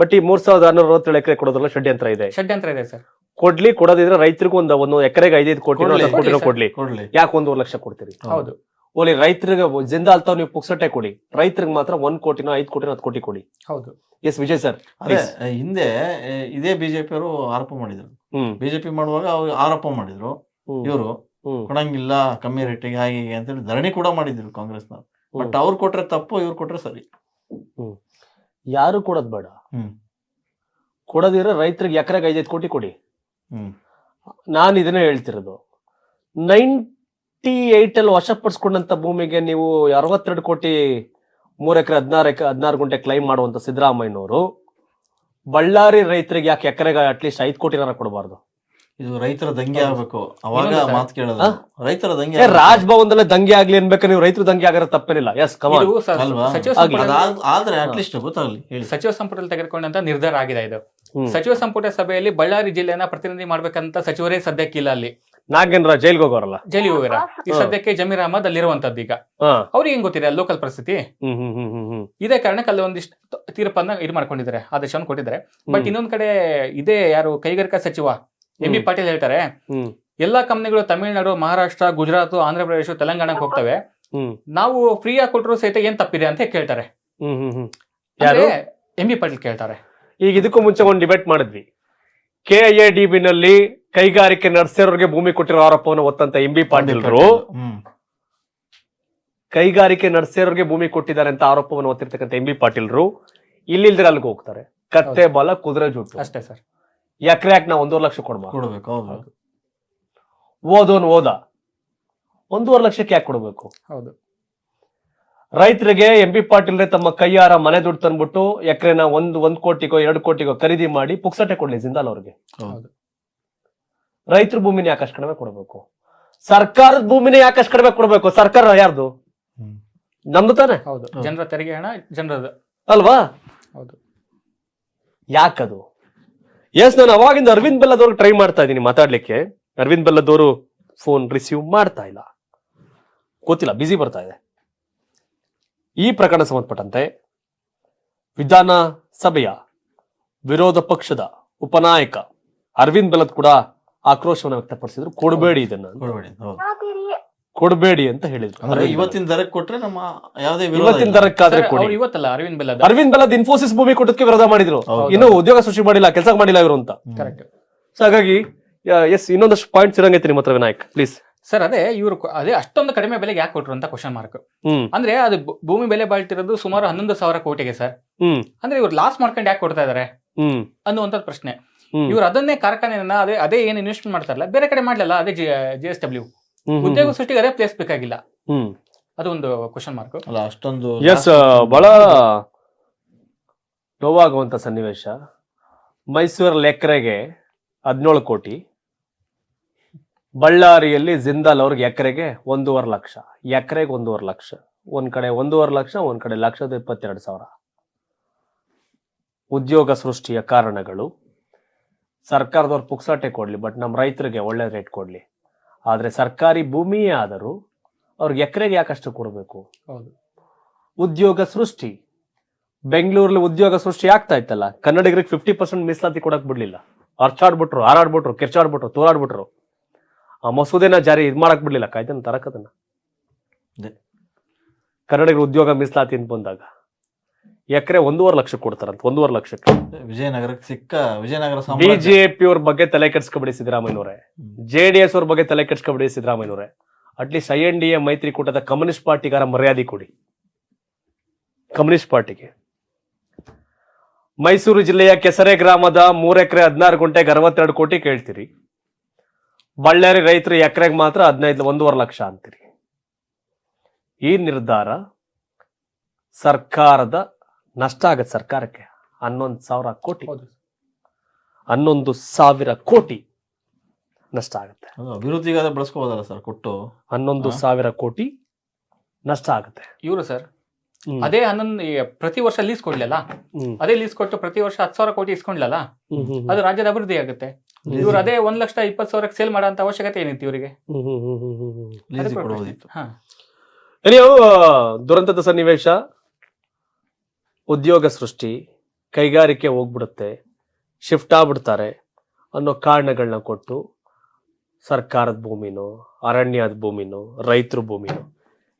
ಬಟ್ ಈ ಮೂರ್ ಸಾವಿರದ ಆರ್ನೂರ ಅರವತ್ತೇಳು ಎಕರೆ ಕೊಡೋದ್ರಲ್ಲ ಷಡ್ಯಂತ್ರ ಇದೆ. ಷಡ್ಯಂತ್ರ ಇದೆ ಸರ್. ಕೊಡ್ಲಿ ಕೊಡೋದಿದ್ರೆ ರೈತರಿಗೂ ಒಂದು ಒಂದು ಎಕರೆಗೆ ಐದೈದು ಕೋಟಿ ಕೊಡ್ಲಿ. ಯಾಕೆ ಒಂದೂವರೆ ಲಕ್ಷ ಕೊಡ್ತೀರಿ? ಹೌದು. ಓಲಿ ರೈತರಿಗೆ ಜಿಂದಾಲ್ ತಾವ್ ನೀವು ಪುಕ್ಸಟ್ಟೆ ಕೊಡಿ. ರೈತರಿಗೆ ಮಾತ್ರ ಒಂದ್ ಕೋಟಿನೋ ಐದ್ ಕೋಟಿನೋ ಹತ್ತು ಕೋಟಿ ಕೊಡಿ. ಹೌದು. ಎಸ್ ವಿಜಯ್ ಸರ್ ಅದೇ ಹಿಂದೆ ಇದೇ ಬಿಜೆಪಿ ಅವರು ಆರೋಪ ಮಾಡಿದ್ರು. ಬಿಜೆಪಿ ಮಾಡುವಾಗ ಅವ್ರು ಆರೋಪ ಮಾಡಿದ್ರು. ಇವರು ಕೊಡಂಗಿಲ್ಲ ಕಮ್ಮಿ ರೇಟಿಗೆ ಹಾಗೆ ಹೀಗೆ ಅಂತೇಳಿ ಧರಣಿ ಕೂಡ ಮಾಡಿದ್ರು ಕಾಂಗ್ರೆಸ್ನವ್ರು. ಬಟ್. ಅವ್ರು ಕೊಟ್ರೆ ತಪ್ಪು ಇವ್ರು ಕೊಟ್ರೆ ಸರಿ. ಯಾರು ಕೊಡೋದ್ ಬೇಡ. ಹ್ಮ್. ಕೊಡೋದಿದ್ರೆ ರೈತರಿಗೆ ಎಕರೆಗೆ ಐದೈದು ಕೋಟಿ ಕೊಡಿ. ಹ್ಮ್. ನಾನು ಇದನ್ನೇ ಹೇಳ್ತಿರೋದು. ನೈಂಟಿ ಏಟ್ ಅಲ್ಲಿ ವಶಪಡಿಸ್ಕೊಂಡಂತ ಭೂಮಿಗೆ ನೀವು ಅರವತ್ತೆರಡು ಕೋಟಿ ಮೂರ್ ಎಕರೆ ಹದಿನಾರು ಎಕರೆ ಹದಿನಾರು ಗುಂಟೆ ಕ್ಲೈಮ್ ಮಾಡುವಂತ ಸಿದ್ದರಾಮಯ್ಯನವರು ಬಳ್ಳಾರಿ ರೈತರಿಗೆ ಯಾಕೆ ಎಕರೆಗೆ ಅಟ್ಲೀಸ್ಟ್ ಐದು ಕೋಟಿನಾರ ಕೊಡಬಾರ್ದು? ಇದು ರೈತರ ದಂಗೆ ಆಗ್ಬೇಕು. ಅವಾಗ. ಮಾತು ಕೇಳೋದು. ರೈತರ ದಂಗೆ ರಾಜಭವನದಲ್ಲೇ ದಂಗೆ ಆಗ್ಲಿ ಅನ್ಬೇಕು ನೀವು ರೈತರ ದಂಗೆ ಆಗಿರೋ ತಪ್ಪೇನಿಲ್ಲ. ಎಸ್. ಸಂಪುಟ ಆದ್ರೆ ಅಟ್ಲೀಸ್ಟ್ ಗೊತ್ತಾಗ್ಲಿ ಹೇಳಿ. ಸಚಿವ ಸಂಪುಟದಲ್ಲಿ ತೆಗೆದುಕೊಂಡಂತ ನಿರ್ಧಾರ ಆಗಿದೆ ಇದು. ಸಚಿವ ಸಂಪುಟ ಸಭೆಯಲ್ಲಿ ಬಳ್ಳಾರಿ ಜಿಲ್ಲೆಯನ್ನ ಪ್ರತಿನಿಧಿ ಮಾಡ್ಬೇಕಂತ ಸಚಿವರೇ ಸದ್ಯಕ್ಕಿಲ್ಲ ಅಲ್ಲಿ. ನಾಗೇಂದ್ರ ಜೈಲ್ಗೆ ಹೋಗೋರಲ್ಲ? ಜೈಲಿಗೆ ಹೋಗಿರ ಈ ಸದ್ಯಕ್ಕೆ ಜಮೀರ್ ಅಹಮದ್ ಅಲ್ಲಿರುವಂತದ್ದು ಈಗ. ಹಾ. ಅವ್ರಿಗೆ ಹೆಂಗ್ ಗೊತ್ತಿದೆ? ಲೋಕಲ್ ಪರಿಸ್ಥಿತಿ? ಹ್ಮ್ ಹ್ಮ್ ಹ್ಮ್ ಹ್ಮ್ ಹ್ಮ್. ಇದೇ ಕಾರಣಕ್ಕೆ ಅಲ್ಲಿ ಒಂದಿಷ್ಟು ತೀರ್ಪನ್ನ ಇದು ಮಾಡ್ಕೊಂಡಿದ್ದಾರೆ ಆದೇಶವನ್ನು ಕೊಟ್ಟಿದ್ದಾರೆ. ಬಟ್ ಇನ್ನೊಂದ್ ಕಡೆ ಇದೇ ಯಾರು ಕೈಗಾರಿಕಾ ಸಚಿವ ಎಂ ಬಿ ಪಾಟೀಲ್ ಹೇಳ್ತಾರೆ ಹ್ಮ್. ಎಲ್ಲಾ ಕಂಪನಿಗಳು ತಮಿಳುನಾಡು ಮಹಾರಾಷ್ಟ್ರ ಗುಜರಾತ್ ಆಂಧ್ರ ಪ್ರದೇಶ ತೆಲಂಗಾಣಕ್ಕೆ ಹೋಗ್ತವೆ. ಹ್ಮ್. ನಾವು ಫ್ರೀ ಆಗಿ ಕೊಟ್ಟರು ಸಹಿತ ಏನ್ ತಪ್ಪಿದೆ ಅಂತ ಕೇಳ್ತಾರೆ? ಹ್ಮ್ ಹ್ಮ್ ಹ್ಮ್. ಯಾರು? ಎಂ ಬಿ ಪಾಟೀಲ್ ಕೇಳ್ತಾರೆ. ಈಗ ಇದಕ್ಕೂ ಮುಂಚೆ ಒಂದು ಡಿಬೇಟ್ ಮಾಡಿದ್ವಿ. K I A D B ನಲ್ಲಿ ಕೈಗಾರಿಕೆ ನಡೆಸಿರೋರಿಗೆ ಭೂಮಿ ಕೊಟ್ಟಿರೋ ಆರೋಪವನ್ನು ಒತ್ತಂತ ಎಂ ಬಿ ಪಾಟೀಲ್ರು. ಕೈಗಾರಿಕೆ ನಡೆಸಿರೋರಿಗೆ ಭೂಮಿ ಕೊಟ್ಟಿದ್ದಾರೆ ಅಂತ ಆರೋಪವನ್ನು ಒತ್ತಿರ್ತಕ್ಕಂಥ ಎಂ ಬಿ ಪಾಟೀಲ್ರು ಇಲ್ಲಿಲ್ದ್ರೆ ಅಲ್ಲಿಗೆ ಹೋಗ್ತಾರೆ. ಕತ್ತೆ ಬಲ ಕುದುರೆ ಜುಟ್ಟು ಅಷ್ಟೇ ಸರ್. ಎಕರೆ ಯಾಕೆ ನಾವು ಒಂದೂವರೆ ಲಕ್ಷ ಕೊಡ್ಬೇಕು ಹೌದು. ಓದೋನ್ ಓದ. ಒಂದೂವರೆ ಲಕ್ಷಕ್ಕೆ ಯಾಕೆ ಕೊಡ್ಬೇಕು? ಹೌದು. ರೈತರಿಗೆ ಎಂ ಬಿ ಪಾಟೀಲ್ರೆ ತಮ್ಮ ಕೈಯಾರ ಮನೆ ದುಡ್ಡು ತಂದ್ಬಿಟ್ಟು ಎಕರೆನ ಒಂದ್ ಒಂದ್ ಕೋಟಿಗೋ ಎರಡು ಕೋಟಿಗೋ ಖರೀದಿ ಮಾಡಿ ಪುಕ್ಸಟೆ ಕೊಡ್ಲಿ ಜಿಂದಾಲ್ ಅವ್ರಿಗೆ. ಹೌದು. ರೈತರ ಭೂಮಿನ ಯಾಕಷ್ಟು ಕಡಿಮೆ ಕೊಡಬೇಕು? ಸರ್ಕಾರದ ಭೂಮಿನ ಯಾಕಷ್ಟು ಕಡಿಮೆ ಕೊಡಬೇಕು? ಸರ್ಕಾರ ಯಾರ್ದು? ನಮ್ದು ತಾನೆ? ಹೌದು. ಜನರ ತೆರಿಗೆ ಹಣ ಜನರದು ಅಲ್ವಾ? ಹೌದು. ಯಾಕದು? ಎಸ್ ನಾನು ಅವಾಗಿಂದ ಅರವಿಂದ್ ಬೆಲ್ಲದವ್ರಿಗೆ ಟ್ರೈ ಮಾಡ್ತಾ ಇದ್ದೀನಿ ಮಾತಾಡ್ಲಿಕ್ಕೆ. ಅರವಿಂದ್ ಬೆಲ್ಲದವರು ಫೋನ್ ರಿಸೀವ್ ಮಾಡ್ತಾ ಇಲ್ಲ. ಗೊತ್ತಿಲ್ಲ ಬಿಸಿ ಬರ್ತಾ ಇದೆ. ಈ ಪ್ರಕರಣ ಸಂಬಂಧಪಟ್ಟಂತೆ ವಿಧಾನ ಸಭೆಯ ವಿರೋಧ ಪಕ್ಷದ ಉಪನಾಯಕ ಅರವಿಂದ್ ಬೆಲ್ಲದ್ ಕೂಡ ಆಕ್ರೋಶವನ್ನು ವ್ಯಕ್ತಪಡಿಸಿದ್ರು. ಕೊಡಬೇಡಿ ಇದನ್ನ. ಹೌದು. ಕೊಡಬೇಡಿ ಅಂತ ಹೇಳಿದ್ರು. ಅಂದ್ರೆ ಇವತ್ತಿನ ದರಕ್ಕೆ ಕೊಟ್ರೆ ನಮ್ಮ ಯಾವುದೇ. ವಿರೋಧ ಇವತ್ತಿನ ಇಲ್ಲ. ದರಕ್ಕಾದ್ರೆ ಕೊಡಿ. ಅವ್ರು ಇವತ್ತಲ್ಲ ಅರವಿಂದ್ ಬೆಲ್ಲದ. ಅರವಿಂದ್ ಬೆಲ್ಲದ್ ಇನ್ಫೋಸಿಸ್ ಭೂಮಿ ಕೊಟ್ಟಕ್ಕೆ ವಿರೋಧ ಮಾಡಿದ್ರು. ಇನ್ನೂ ಇನ್ನು ಉದ್ಯೋಗ ಸೃಷ್ಟಿ ಮಾಡಿಲ್ಲ ಕೆಲಸ ಮಾಡಿಲ್ಲ ಇವರು ಅಂತ. ಕರೆಕ್ಟ್ ಸೊ ಹಾಗಾಗಿ ಎಸ್ ಇನ್ನೊಂದಷ್ಟು ಪಾಯಿಂಟ್ಸ್ ಇರಂಗೈತೆ ನಿಮ್ಮ ಹತ್ರ ವಿನಾಯಕ್ ಪ್ಲೀಸ್ ಸರ್ ಅದೇ ಇವರು ಅದೇ ಅಷ್ಟೊಂದು ಕಡಿಮೆ ಬೆಲೆಗೆ ಯಾಕೆ ಕೊಟ್ರು ಅಂತ ಕ್ವಶನ್ ಮಾರ್ಕ್ ಹ್ಮ್. ಅಂದ್ರೆ ಅದು ಭೂ- ಭೂಮಿ ಬೆಲೆ ಬಾಳ್ತಿರೋದು ಸುಮಾರು ಹನ್ನೊಂದು ಸಾವಿರ ಕೋಟಿಗೆ ಸರ್. ಹ್ಮ್. ಅಂದ್ರೆ ಇವ್ರು ಲಾಸ್ ಮಾಡ್ಕೊಂಡು ಯಾಕೆ ಕೊಡ್ತಾ ಇದಾರೆ? ಹ್ಮ್. ಅನ್ನುವಂಥದ್ದು ಪ್ರಶ್ನೆ. ಇವ್ರು ಅದನ್ನೇ ಕಾರ್ಖಾನೆಯನ್ನ ಅದೇ ಅದೇ ಏನು ಇನ್ವೆಸ್ಟ್ಮೆಂಟ್ ಮಾಡ್ತಾರಲ್ಲ ಬೇರೆ ಕಡೆ ಮಾಡ್ಲಲ್ಲ ಅದೇ ಜಿ ಎಸ್ ಡಬ್ಲ್ಯೂ ಉದ್ಯೋಗ ಸೃಷ್ಟಿಗೆ ಅದೇ ಪ್ಲೇಸ್ ಬೇಕಾಗಿಲ್ಲ. ಅದೊಂದು ಅದು ಒಂದು ಕ್ವಶನ್ ಮಾರ್ಕ್ ಅಲ್ಲ ಅಷ್ಟೊಂದು ಎಸ್ ಬಹಳ ನೋವಾಗುವಂತ ಸನ್ನಿವೇಶ. ಮೈಸೂರು ಎಕರೆಗೆ ಹದಿನೇಳು ಕೋಟಿ. ಬಳ್ಳಾರಿಯಲ್ಲಿ ಜಿಂದಾಲ್ ಅವ್ರಿಗೆ ಎಕರೆಗೆ ಒಂದೂವರೆ ಲಕ್ಷ. ಎಕರೆಗೆ ಒಂದೂವರೆ ಲಕ್ಷ. ಒಂದ್ ಕಡೆ ಒಂದೂವರೆ ಲಕ್ಷ ಒಂದ್ ಕಡೆ ಲಕ್ಷದ ಇಪ್ಪತ್ತೆರಡು ಸಾವಿರ. ಉದ್ಯೋಗ ಸೃಷ್ಟಿಯ ಕಾರಣಗಳು. ಸರ್ಕಾರದವ್ರು ಪುಕ್ಸಾಟೆ ಕೊಡ್ಲಿ ಬಟ್ ನಮ್ಮ ರೈತರಿಗೆ ಒಳ್ಳೆ ರೇಟ್ ಕೊಡ್ಲಿ. ಆದ್ರೆ ಸರ್ಕಾರಿ ಭೂಮಿಯೇ ಆದರೂ ಅವ್ರಿಗೆ ಎಕರೆಗೆ ಯಾಕಷ್ಟು ಕೊಡಬೇಕು? ಹೌದು. ಉದ್ಯೋಗ ಸೃಷ್ಟಿ. ಬೆಂಗಳೂರಲ್ಲಿ ಉದ್ಯೋಗ ಸೃಷ್ಟಿ ಆಗ್ತಾ ಇತ್ತಲ್ಲ ಕನ್ನಡಿಗರಿಗೆ ಫಿಫ್ಟಿ ಪರ್ಸೆಂಟ್ ಮೀಸಲಾತಿ ಕೊಡಕ್ ಬಿಡ್ಲಿಲ್ಲ. ಅರ್ಚಾಡ್ಬಿಟ್ರು ಹಾರಾಡ್ಬಿಟ್ರು ಕಿರ್ಚಾಡ್ಬಿಟ್ರು ತೋರಾಡ್ಬಿಟ್ರು ಆ ಮಸೂದೆನ ಜಾರಿ ಇದ್ ಮಾಡಕ್ ಬಿಡ್ಲಿಲ್ಲ ಕಾಯ್ದೆನ ತರಕದನ್ನ ಕನ್ನಡಿಗರು ಉದ್ಯೋಗ ಮೀಸಲಾತಿ ಅಂತ ಬಂದಾಗ. ಎಕರೆ ಒಂದೂವರೆ ಲಕ್ಷ ಕೊಡ್ತಾರಂತ ಒಂದೂವರೆ ಲಕ್ಷಕ್ಕೆ. ವಿಜಯನಗರಕ್ಕೆ ಸಿಕ್ಕ ವಿಜಯನಗರ ಸಾಮ್ರಾಜ್ಯ. ಬಿಜೆಪಿ ಅವ್ರ ಬಗ್ಗೆ ತಲೆ ಕೆಡ್ಸ್ಕೊಬಿಡಿ ಸಿದ್ದರಾಮಯ್ಯನವರೇ. ಜೆ ಡಿ ಎಸ್ ಅವ್ರ ಬಗ್ಗೆ ತಲೆ ಕೆಡ್ಸ್ಕೊಬಿಡಿ ಸಿದ್ದರಾಮಯ್ಯನವರೇ. At least I N D A ಮೈತ್ರಿಕೂಟದ ಕಮ್ಯುನಿಸ್ಟ್ ಪಾರ್ಟಿಗಾರ ಮರ್ಯಾದೆ ಕೊಡಿ. ಕಮ್ಯುನಿಸ್ಟ್ ಪಾರ್ಟಿಗೆ. ಮೈಸೂರು ಜಿಲ್ಲೆಯ ಕೆಸರೆ ಗ್ರಾಮದ ಮೂರ್ ಎಕರೆ ಹದಿನಾರು ಗುಂಟೆಗೆ ಅರವತ್ತೆರಡು ಕೋಟಿ ಕೇಳ್ತೀರಿ. ಬಳ್ಳಾರಿ ರೈತರು ಎಕರೆಗೆ ಮಾತ್ರ ಹದಿನೈದು ಒಂದೂವರೆ ಲಕ್ಷ ಅಂತೀರಿ. ಈ ನಿರ್ಧಾರ ಸರ್ಕಾರದ ನಷ್ಟ ಆಗತ್ತೆ ಸರ್ಕಾರಕ್ಕೆ. ಹನ್ನೊಂದು ಸಾವಿರ ಕೋಟಿ. ಹನ್ನೊಂದು ಸಾವಿರ ಕೋಟಿ ನಷ್ಟ ಆಗುತ್ತೆ. ಅಭಿವೃದ್ಧಿಗಾದ್ರೆ ಅಭಿವೃದ್ಧಿಗಾದ ಬಳಸ್ಕೋಬೋದಲ್ಲ ಸರ್ ಕೊಟ್ಟು? ಹನ್ನೊಂದು. ಸಾವಿರ ಕೋಟಿ ನಷ್ಟ ಆಗುತ್ತೆ. ಇವರು ಸರ್ ಅದೇ ಹನ್ನೊಂದು ಪ್ರತಿ ವರ್ಷ ಲೀಸ್ ಕೊಡ್ಲಿಲ್ಲ. ಅದೇ ಲೀಸ್ ಕೊಟ್ಟು ಪ್ರತಿ ವರ್ಷ ಹತ್ತು ಸಾವಿರ ಕೋಟಿ ಇಸ್ಕೊಂಡ್ಲಲ್ಲ. ಅದು ರಾಜ್ಯದ ಅಭಿವೃದ್ಧಿ ಆಗುತ್ತೆ. ಇವ್ರು ಅದೇ ಒಂದ್ ಲಕ್ಷ ಇಪ್ಪತ್ತು ಸಾವಿರಕ್ಕೆ ಸೇಲ್ ಮಾಡೋ ಅವಶ್ಯಕತೆ ಏನಿತ್ತು ಇವರಿಗೆ? ದುರಂತದ ಸನ್ನಿವೇಶ. ಉದ್ಯೋಗ ಸೃಷ್ಟಿ, ಕೈಗಾರಿಕೆ ಹೋಗ್ಬಿಡುತ್ತೆ ಶಿಫ್ಟ್ ಆಗ್ಬಿಡ್ತಾರೆ ಅನ್ನೋ ಕಾರಣಗಳನ್ನ ಕೊಟ್ಟು ಸರ್ಕಾರದ ಭೂಮಿನೋ, ಅರಣ್ಯದ ಭೂಮಿನೋ, ರೈತರ ಭೂಮಿನೋ,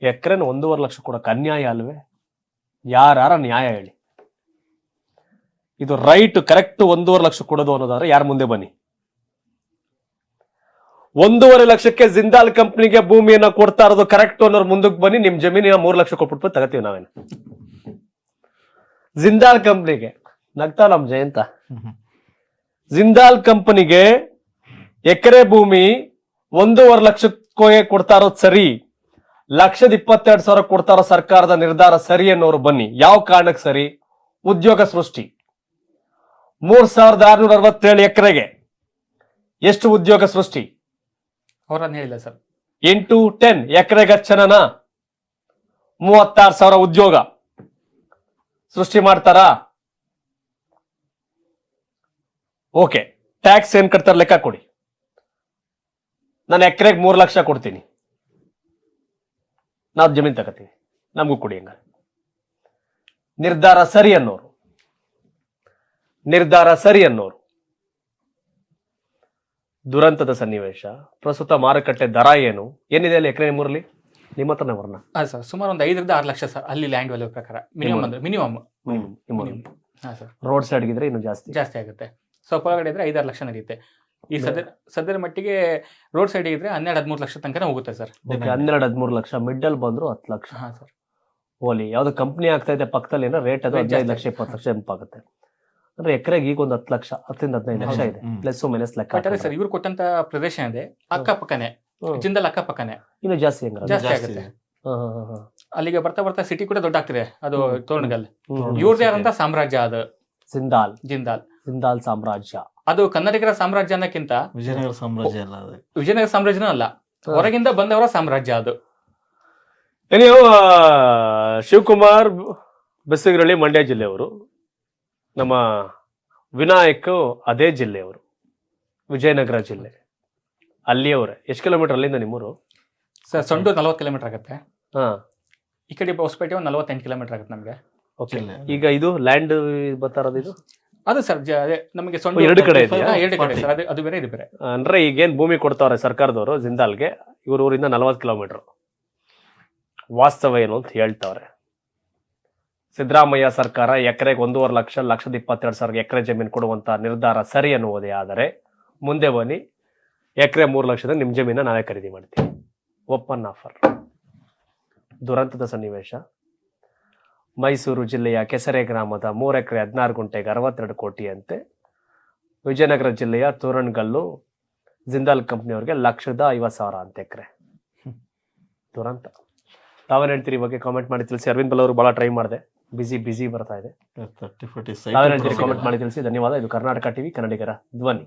ಎಕರೆನ ಒಂದೂವರೆ ಲಕ್ಷ ಕೊಡೋಕೆ ಅನ್ಯಾಯ ಅಲ್ವೇ? ಯಾರ ನ್ಯಾಯ ಹೇಳಿ. ಇದು ರೈಟ್ ಕರೆಕ್ಟ್ ಒಂದೂವರೆ ಲಕ್ಷ ಕೊಡೋದು ಅನ್ನೋದಾದ್ರೆ ಯಾರ ಮುಂದೆ ಬನ್ನಿ? ಒಂದೂವರೆ ಲಕ್ಷಕ್ಕೆ ಜಿಂದಾಲ್ ಕಂಪ್ನಿಗೆ ಭೂಮಿಯನ್ನ ಕೊಡ್ತಾ ಇರೋದು ಕರೆಕ್ಟ್ ಅನ್ನೋರು ಮುಂದಕ್ಕೆ ಬನ್ನಿ, ನಿಮ್ ಜಮೀನಿನ ಮೂರು ಲಕ್ಷ ಕೊಟ್ಬಿಟ್ಟು ತಗತೀವಿ ನಾವೇನು. ಜಿಂದಾಲ್ ಕಂಪ್ನಿಗೆ. ನಗ್ತಾ ನಮ್ ಜಯಂತ ಜಿಂದಾಲ್ ಕಂಪನಿಗೆ ಎಕರೆ ಭೂಮಿ ಒಂದೂವರೆ ಲಕ್ಷಕ್ಕೆ ಕೊಡ್ತಾರೋ ಇರೋದು ಸರಿ. ಲಕ್ಷದ ಇಪ್ಪತ್ತೆರಡು ಸಾವಿರ ಕೊಡ್ತಾರೋ ಸರ್ಕಾರದ ನಿರ್ಧಾರ ಸರಿ ಅನ್ನೋರು ಬನ್ನಿ. ಯಾವ ಕಾರಣಕ್ಕೆ ಸರಿ? ಉದ್ಯೋಗ ಸೃಷ್ಟಿ. ಮೂರ್ ಸಾವಿರದ ಆರ್ನೂರ ಅರವತ್ತೇಳು ಎಕರೆಗೆ ಎಷ್ಟು ಉದ್ಯೋಗ ಸೃಷ್ಟಿ? ಅವರನ್ನ ಹೇಳಿಲ್ಲ ಸರ್. ಎಂಟು ಟೆನ್ ಎಕರೆಗೆ ಜನನ ಮೂವತ್ತಾರು ಸಾವಿರ ಉದ್ಯೋಗ. ಸೃಷ್ಟಿ ಮಾಡ್ತಾರಾ? ಓಕೆ. ಟ್ಯಾಕ್ಸ್ ಏನ್ ಕಟ್ತಾರೆ ಲೆಕ್ಕ ಕೊಡಿ. ನಾನು ಎಕರೆಗೆ ಮೂರು ಲಕ್ಷ ಕೊಡ್ತೀನಿ. ನಾವು ಜಮೀನ್ ತಗೋತೀವಿ. ನಮಗೂ ಕೊಡಿ ಹಂಗ ನಿರ್ಧಾರ ಸರಿ ಅನ್ನೋರು. ನಿರ್ಧಾರ ಸರಿ ಅನ್ನೋರು. ದುರಂತದ ಸನ್ನಿವೇಶ, ಪ್ರಸ್ತುತ ಮಾರುಕಟ್ಟೆ ದರ ಏನು? ಏನಿದೆ ಅಲ್ಲಿ ಎಕರೆ ಮೂರಲಿ ನಿಮ್ಮ ಹತ್ರನೇ ವರ್ಣ? ಹಾ ಸರ್ ಸುಮಾರು ಒಂದು ಐದರಿಂದ ಆರು ಲಕ್ಷ ಸರ್ ಅಲ್ಲಿ ಲ್ಯಾಂಡ್ ವ್ಯಾಲ್ಯೂ ಪ್ರಕಾರ. ಮಿನಿಮಮ್ ಅಂದ್ರೆ ಮಿನಿಮಮ್ ಹಾ ಸರ್. ರೋಡ್ ಸೈಡ್ ಇದ್ರೆ ಇನ್ನೂ ಜಾಸ್ತಿ. ಜಾಸ್ತಿ ಆಗುತ್ತೆ. ಸ್ವಲ್ಪ ಒಳಗಡೆ ಇದ್ರೆ ಐದಾರು ಲಕ್ಷ ನಡೆಯುತ್ತೆ. ಈ ಸದ್ಯ ಸದ್ಯದ ಮಟ್ಟಿಗೆ ರೋಡ್ ಸೈಡ್ ಇದ್ರೆ ಹನ್ನೆರಡು ಹದಿಮೂರು ಲಕ್ಷ ತನಕ ಹೋಗುತ್ತೆ ಸರ್. ಹನ್ನೆರಡು ಹದಿಮೂರು ಲಕ್ಷ. ಮಿಡ್ಡಲ್ ಬಂದ್ರು ಹತ್ತು ಲಕ್ಷ. ಹಾ ಸರ್. ಓಲಿ ಯಾವ್ದು ಕಂಪ್ನಿ ಆಗ್ತಾ ಇದೆ ಪಕ್ಕದಲ್ಲಿ ಏನೋ ರೇಟ್ ಅದು ಹದಿನೈದು. ಲಕ್ಷ ಇಪ್ಪತ್ತು ಲಕ್ಷ ಎಂಪಾಗುತ್ತೆ ಅಂದ್ರೆ ಎಕರೆಗೆ ಈಗ ಒಂದು ಹತ್ತು ಲಕ್ಷ ಹತ್ತರಿಂದ ಹದಿನೈದು ಲಕ್ಷ ಇದೆ. ಪ್ಲಸ್ ಮೈನಸ್ ಲೆಕ್ಕ ಸರ್ ಇವ್ರು ಕೊಟ್ಟಂತ ಪ್ರದೇಶ ಇದೆ. ಅಕ್ಕಪಕ್ಕನೆ. ಹ್ಮ್. ಅಕ್ಕ ಪಕ್ಕನೆ ಇನ್ನು ಜಾಸ್ತಿ ಜಾಸ್ತಿ ಆಗುತ್ತೆ. ಅಲ್ಲಿಗೆ ಬರ್ತಾ ಬರ್ತಾ ಸಿಟಿ ಕೂಡ ದೊಡ್ಡ ಆಗ್ತಿದೆ ಅದು. ತೋರಣಗಲ್. ಇವ್ರದೇ ಆದಂತ ಸಾಮ್ರಾಜ್ಯ ಅದು. ಜಿಂದಾಲ್. ಜಿಂದಾಲ್. ಜಿಂದಾಲ್ ಸಾಮ್ರಾಜ್ಯ. ಅದು ಕನ್ನಡಿಗರ ಸಾಮ್ರಾಜ್ಯ ಅನ್ನಕ್ಕಿಂತ ವಿಜಯನಗರ ಸಾಮ್ರಾಜ್ಯ ಅಲ್ಲ ಅದು. ವಿಜಯನಗರ ಸಾಮ್ರಾಜ್ಯನೂ ಅಲ್ಲ. ಹೊರಗಿಂದ ಬಂದವರ ಸಾಮ್ರಾಜ್ಯ ಅದು. ನೀವು ಶಿವಕುಮಾರ್ ಬೆಸಗಿರಳ್ಳಿ ಮಂಡ್ಯ ಜಿಲ್ಲೆಯವರು ನಮ್ಮ ವಿನಾಯಕ್ ಅದೇ ಜಿಲ್ಲೆಯವರು ವಿಜಯನಗರ ಜಿಲ್ಲೆ. ಅಲ್ಲಿಯವರೇ. ಎಷ್ಟು ಕಿಲೋಮೀಟರ್ ಅಲ್ಲಿಂದ ನಿಮ್ಮೂರು? ಸರ್ ಸಂಡು ನಲವತ್ತು ಕಿಲೋಮೀಟರ್ ಆಗುತ್ತೆ. ಹಾ. ಈ ಕಡೆ ಹೊಸಪೇಟೆ ಒಂದು ನಲವತ್ತೆಂಟು ಕಿಲೋಮೀಟರ್ ಆಗುತ್ತೆ ನಮಗೆ. ಓಕೆ. ಈಗ ಇದು ಲ್ಯಾಂಡ್ ಬರ್ತಾ ಇರೋದು ಇದು? ಅದು ಸರ್ ಜ- ಅದೇ ನಮಗೆ ಓ, ಎರಡು ಕಡೆ ಇದೆ ಹಾ, ಎರಡು ಕಡೆ ಸರ್ ಅದು ಅದು ಬೇರೆ ಇದು ಬೇರೆ. ಅಂದ್ರೆ ಈಗೇನ್ ಭೂಮಿ ಕೊಡ್ತಾವ್ರೆ ಸರ್ಕಾರದವರು ಜಿಂದಾಲ್ಗೆ ಇವ್ರ ಊರಿಂದ ನಲವತ್ತು ಕಿಲೋಮೀಟರ್. ವಾಸ್ತವ ಏನು ಅಂತ ಹೇಳ್ತಾವ್ರೆ. ಸಿದ್ದರಾಮಯ್ಯ ಸರ್ಕಾರ ಎಕರೆಗೆ ಒಂದೂವರೆ ಲಕ್ಷ ಲಕ್ಷದ ಇಪ್ಪತ್ತೆರಡು ಸಾವಿರ ಎಕರೆ ಜಮೀನು ಕೊಡುವಂತ ನಿರ್ಧಾರ ಸರಿ ಅನ್ನುವುದೇ ಆದರೆ ಮುಂದೆ ಬನ್ನಿ ಎಕರೆ ಮೂರು ಲಕ್ಷದ ನಿಮ್ಮ ಜಮೀನ ನಾವೇ ಖರೀದಿ ಮಾಡ್ತೀವಿ. ಓಪನ್ ಆಫರ್ ದುರಂತದ ಸನ್ನಿವೇಶ. ಮೈಸೂರು ಜಿಲ್ಲೆಯ ಕೆಸರೆ ಗ್ರಾಮದ ಮೂರು ಎಕರೆ ಹದಿನಾರು ಗುಂಟೆಗೆ ಅರವತ್ತೆರಡು ಕೋಟಿಯಂತೆ. ವಿಜಯನಗರ ಜಿಲ್ಲೆಯ ತೋರಣಗಲ್ಲು ಜಿಂದಾಲ್ ಕಂಪ್ನಿಯವ್ರಿಗೆ ಲಕ್ಷದ ಐವತ್ತು ಸಾವಿರ ಅಂತ ಎಕರೆ. ದುರಂತ. ತಾವೇನ್ ಹೇಳ್ತೀರಿ ಬಗ್ಗೆ ಕಾಮೆಂಟ್ ಮಾಡಿ ತಿಳಿಸಿ. ಅರವಿಂದ್ ಬಲ್ ಅವರು ಬಹಳ ಟ್ರೈ ಮಾಡಿದೆ. ಬಿಸಿ ಬಿಸಿ ಬರ್ತಾ ಇದೆ. ತಾವೇನ್ ಹೇಳ್ತೀರಿ ಕಾಮೆಂಟ್ ಮಾಡಿ ತಿಳಿಸಿ. ಧನ್ಯವಾದ. ಇದು ಕರ್ನಾಟಕ ಟಿವಿ ಕನ್ನಡಿಗರ ಧ್ವನಿ.